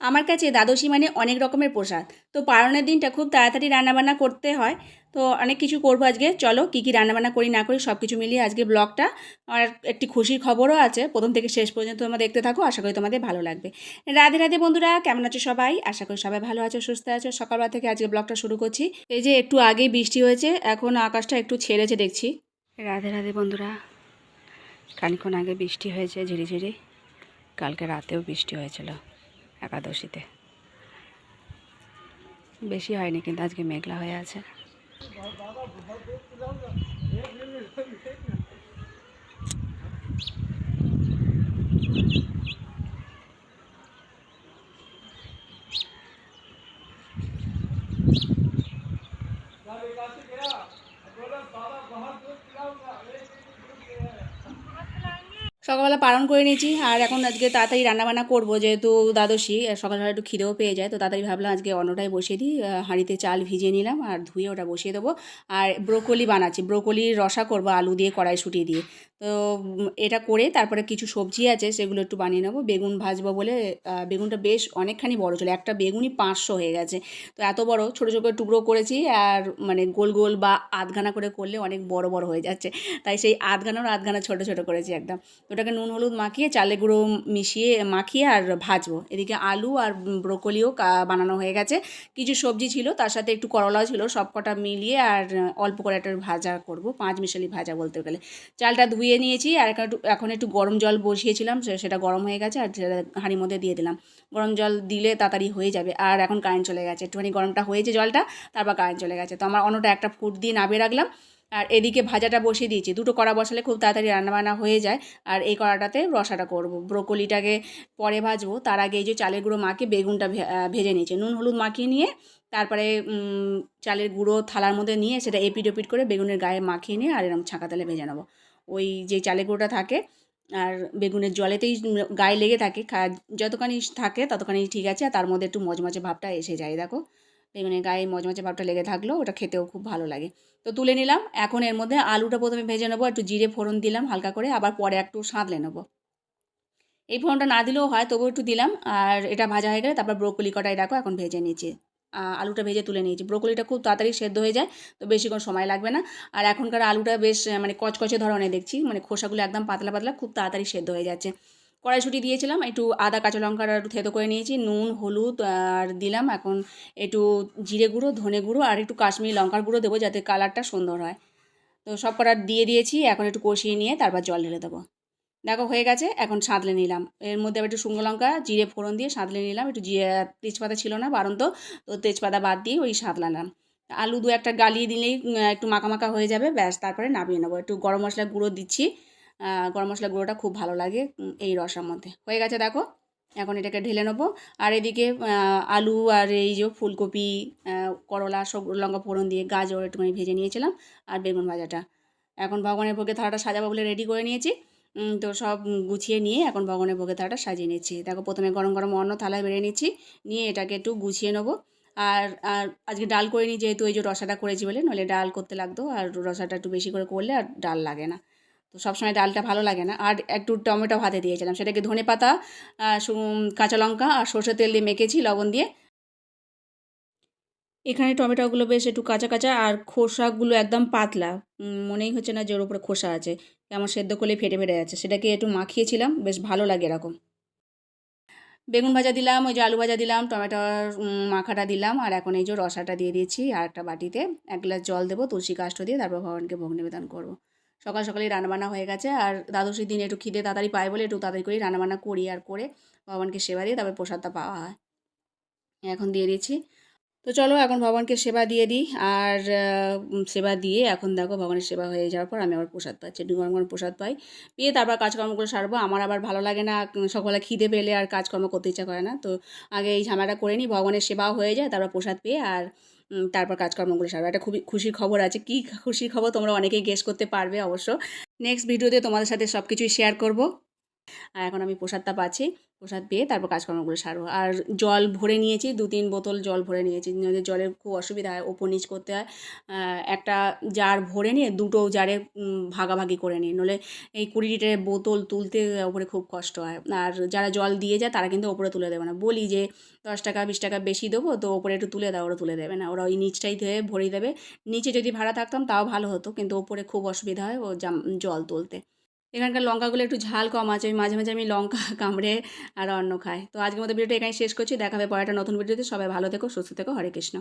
আমার কাছে দ্বাদশী মানে অনেক রকমের প্রসাদ। তো পালনের দিনটা খুব তাড়াতাড়ি রান্নাবান্না করতে হয়। তো অনেক কিছু করব আজকে। চলো, কী কী রান্নাবান্না করি, না করি সব কিছু মিলিয়ে আজকে ব্লগটা। আর একটি খুশির খবরও আছে। প্রথম থেকে শেষ পর্যন্ত তোমরা দেখতে থাকো। আশা করি তোমাদের ভালো লাগবে। রাধে রাধে বন্ধুরা, কেমন আছো সবাই? আশা করি সবাই ভালো আছো, সুস্থ আছো। সকালবেলা থেকে আজকে ব্লগটা শুরু করছি। এই যে একটু আগেই বৃষ্টি হয়েছে, এখন আকাশটা একটু ছেড়েছে দেখছি। রাধে রাধে বন্ধুরা খানিক্ষণ আগে বৃষ্টি হয়েছে ঝিরিঝিরি। কালকে রাতেও বৃষ্টি হয়েছিল। একাদশীতে। বেশি হয়নি কিন্তু আজকে মেঘলা হয়ে আছে। সকালবেলা পালন করে নিয়েছি। আর এখন আজকে তাড়াতাড়ি রান্নাবান্না করব, যেহেতু দ্বাদশী সকালবেলা একটু খিদেও পেয়ে যায়। তো তাড়াতাড়ি ভাবলাম আজকে অন্নটাই বসিয়ে দিই হাঁড়িতে চাল ভিজিয়ে নিলাম আর ধুয়ে ওটা বসিয়ে দেবো। আর ব্রোকলি বানাচ্ছি, ব্রোকলির রসা করব আলু দিয়ে কড়াই ছুটিয়ে দিয়ে। তো এটা করে তারপরে কিছু সবজি আছে, সেগুলো একটু বানিয়ে নেব। বেগুন ভাজবো বলে বেগুনটা বেশ অনেকখানি বড় ছিল। একটা বেগুনই পাঁচশো হয়ে গেছে। তো এত বড়, ছোটো ছোটো টুকরো করেছি আর মানে গোল গোল বা আধগানা করে করলে অনেক বড় বড় হয়ে যাচ্ছে। তাই সেই আধখানার আধগানা ছোটো ছোটো করেছি একদম। ওটাকে নুন, হলুদ মাখিয়ে চালে গুঁড়ো মিশিয়ে মাখিয়ে আর ভাজবো। এদিকে আলু আর ব্রোকলিও বানানো হয়ে গেছে। কিছু সবজি ছিল, তার সাথে একটু করলাও ছিল। সব কটা মিলিয়ে আর অল্প করে একটা ভাজা করব, পাঁচ মিশালি ভাজা বলতে গেলে। চালটা ধুয়ে নিয়েছি আর এখন একটু এখন একটু গরম জল বসিয়েছিলাম সেটা গরম হয়ে গেছে আর সেটা হাঁড়ির মধ্যে দিয়ে দিলাম। গরম জল দিলে তাড়াতাড়ি হয়ে যাবে আর এখন কারেন্ট চলে গেছে। একটুখানি গরমটা হয়েছে জলটা, তারপর কারেন্ট চলে গেছে। তো আমার অন্যটা একটা ফুট দিয়ে নামিয়ে রাখলাম আর এদিকে ভাজাটা বসিয়ে দিয়েছি। দুটো কড়া বসালে খুব তাড়াতাড়ি রান্নাবান্না হয়ে যায় আর এই কড়াটাতে রসাটা করব। ব্রোকলিটাকে পরে ভাজবো। তার আগে এই যে চালের গুঁড়ো মাখিয়ে বেগুনটা ভেজে নিয়েছে। নুন, হলুদ মাখিয়ে নিয়ে তারপরে চালের গুঁড়ো থালার মধ্যে নিয়ে সেটা এপিট ওপিট করে বেগুনের গায়ে মাখিয়ে নিয়ে আর এরকম ছাঁকা তেলে ভেজে নেব। ওই যে চালের গুঁড়োটা থাকে আর বেগুনের জলেতেই গায়ে লেগে থাকে যতখানি থাকে ততখানি ঠিক আছে আর তার মধ্যে একটু মজমজে ভাবটা এসে যায় দেখো। বেগুনের গায়ে মজমজে ভাবটা লেগে থাকল ওটা খেতেও খুব ভালো লাগে। তো তুলে নিলাম এখন এর মধ্যে আলুটা প্রথমে ভেজে নেব একটু জিরে ফোড়ন দিলাম হালকা করে আবার পরে একটু সাঁতলে নেব। এই ফোড়নটা না দিলেও হয় তবুও একটু দিলাম আর এটা ভাজা হয়ে গেলে তারপর ব্রোকলি কটাই দেখো এখন ভেজে আহ, আলুটা ভেজে তুলে নিয়েছি। ব্রোকলিটা খুব তাড়াতাড়ি সেদ্ধ হয়ে যায়, তো বেশিক্ষণ সময় লাগবে না। আর এখনকার আলুটা বেশ মানে কচকচে ধরনের দেখছি মানে খোসাগুলো একদম পাতলা পাতলা, খুব তাড়াতাড়ি সেদ্ধ হয়ে যাচ্ছে। কড়াইশুঁটি দিয়েছিলাম, একটু আদা, কাঁচা লঙ্কার একটু থেতো করে নিয়েছি, নুন, হলুদ, আর দিলাম এখন একটু জিরে গুঁড়ো, ধনে গুঁড়ো, আর একটু কাশ্মীরি লঙ্কার গুঁড়ো দেবো যাতে কালারটা সুন্দর হয়। তো সব কটা দিয়ে দিয়েছি, এখন একটু কষিয়ে নিয়ে তারপর জল ঢেলে দেবো। দেখো হয়ে গেছে, এখন সাঁতলে নিলাম। এর মধ্যে আবার একটু শুকনো লঙ্কা, জিরে ফোড়ন দিয়ে সাঁতলে নিলাম। একটু জিরে তেজপাতা ছিল না বারন্ত তো তেজপাতা বাদ দিয়ে ওই সাঁতলালাম। আলু দু একটা গালিয়ে দিলেই একটু মাখা মাখা হয়ে যাবে, ব্যাস, তারপরে নামিয়ে নেব। একটু গরম মশলা গুঁড়ো দিচ্ছি। গরম মশলা গুঁড়োটা খুব ভালো লাগে এই রসার মধ্যে। হয়ে গেছে দেখো, এখন এটাকে ঢেলে নেব। আর এদিকে আলু আর এই যে ফুলকপি করলা, সব লঙ্কা ফোড়ন দিয়ে গাজর একটুখানি ভেজে নিয়েছিলাম, আর বেগুন ভাজাটা। এখন ভগবানের ভোগে থালাটা সাজাবো বলে রেডি করে নিয়েছি। তো সব গুছিয়ে নিয়ে এখন ভগবানের ভোগে থালাটা সাজিয়ে নিচ্ছি। দেখো প্রথমে গরম গরম অন্য থালায় বেড়ে নিচ্ছি, নিয়ে এটাকে একটু গুছিয়ে নেব। আর আর আজকে ডাল করে নিই যেহেতু এই যে রসাটা করেছি বলে, নইলে ডাল করতে লাগতো আর রসাটা একটু বেশি করে করলে আর ডাল লাগে না। তো সবসময় ডালটা ভালো লাগে না। আর একটু টমেটো ভাতে দিয়েছিলাম, সেটাকে ধনে পাতা কাঁচা লঙ্কা আর সর্ষের তেল দিয়ে মেখেছি লবণ দিয়ে। এখানে টমেটোগুলো বেশ একটু কাঁচা কাঁচা আর খোসাগুলো একদম পাতলা। মনেই হচ্ছে না যে ওর উপরে খোসা আছে। কেমন সেদ্ধ করলে ফেটে ফেটে যাচ্ছে। সেটাকে একটু মাখিয়েছিলাম, বেশ ভালো লাগে এরকম। বেগুন ভাজা দিলাম, ওই যে আলু ভাজা দিলাম, টমেটোর মাখাটা দিলাম, আর এখন এই যে রসাটা দিয়ে দিয়েছি আর একটা বাটিতে। এক গ্লাস জল দেবো, তুলসী কাষ্ঠ দিয়ে তারপর ভগবানকে ভোগ নিবেদন করব। সকাল সকালেই রান্নাবান্না হয়ে গেছে আর দ্বাদশীর দিন একটু খিদে তাড়াতাড়ি পায় বলে একটু তাড়াতাড়ি করেই রান্নাবান্না করি আর করে ভগবানকে সেবা দিয়ে তারপর প্রসাদটা পাওয়া হয়। এখন দিয়ে দিয়েছি। তো চলো এখন ভগবানকে সেবা দিয়ে দিই। আর সেবা দিয়ে এখন দেখো ভগবানের সেবা হয়ে যাওয়ার পর আমি আবার প্রসাদ পাচ্ছি একটু গরম গরম প্রসাদ পাই। পেয়ে তারপর কাজকর্মগুলো সারবো। আমার আবার ভালো লাগে না সকালে খিদে পেলে আর কাজকর্ম করতে ইচ্ছা করে না। তো আগে এই ঝামেলাটা করে নিই, ভগবানের সেবাও হয়ে যায়, তারপর প্রসাদ পেয়ে আর তারপর কাজকর্মগুলো সারবো। একটা খুবই খুশির খবর আছে। কী খুশির খবর? তোমরা অনেকেই গেস করতে পারবে অবশ্য। নেক্সট ভিডিওতে তোমাদের সাথে সব কিছুই শেয়ার করব। আর এখন আমি প্রসাদটা পাচ্ছি। প্রসাদ পেয়ে তারপর কাজকর্মগুলো সারবো। আর জল ভরে নিয়েছি দু তিন বোতল জল ভরে নিয়েছি। নইলে জলের খুব অসুবিধা হয়, ওপর নিচ করতে হয় একটা জার ভরে নিয়ে দুটো জারে ভাগাভাগি করে নিই। নলে এই কুড়ি লিটারের বোতল তুলতে ওপরে খুব কষ্ট হয়। আর যারা জল দিয়ে যায়, তারা কিন্তু ওপরে তুলে দেবে না। বলি যে, দশ টাকা, বিশ টাকা বেশি দেবো, তো ওপরে একটু তুলে দাও, ওরা তুলে দেবে না। ওরা ওই নিচটাই ধুয়ে ভরিয়ে দেবে। নিচে যদি ভাড়া থাকতাম, তাও ভালো হতো। কিন্তু ওপরে খুব অসুবিধা হয়, ও জল তুলতে। এখানকার লঙ্কাগুলো একটু ঝাল কম আছে ওই মাঝে মাঝে আমি লঙ্কা কামড়ে আর অন্য খাই। তো আজকের মতো ভিডিওটা এখানে শেষ করছি দেখাবে পরে একটা নতুন ভিডিওতে। সবাই ভালো থেকো, সুস্থ থেকো, হরে কৃষ্ণ।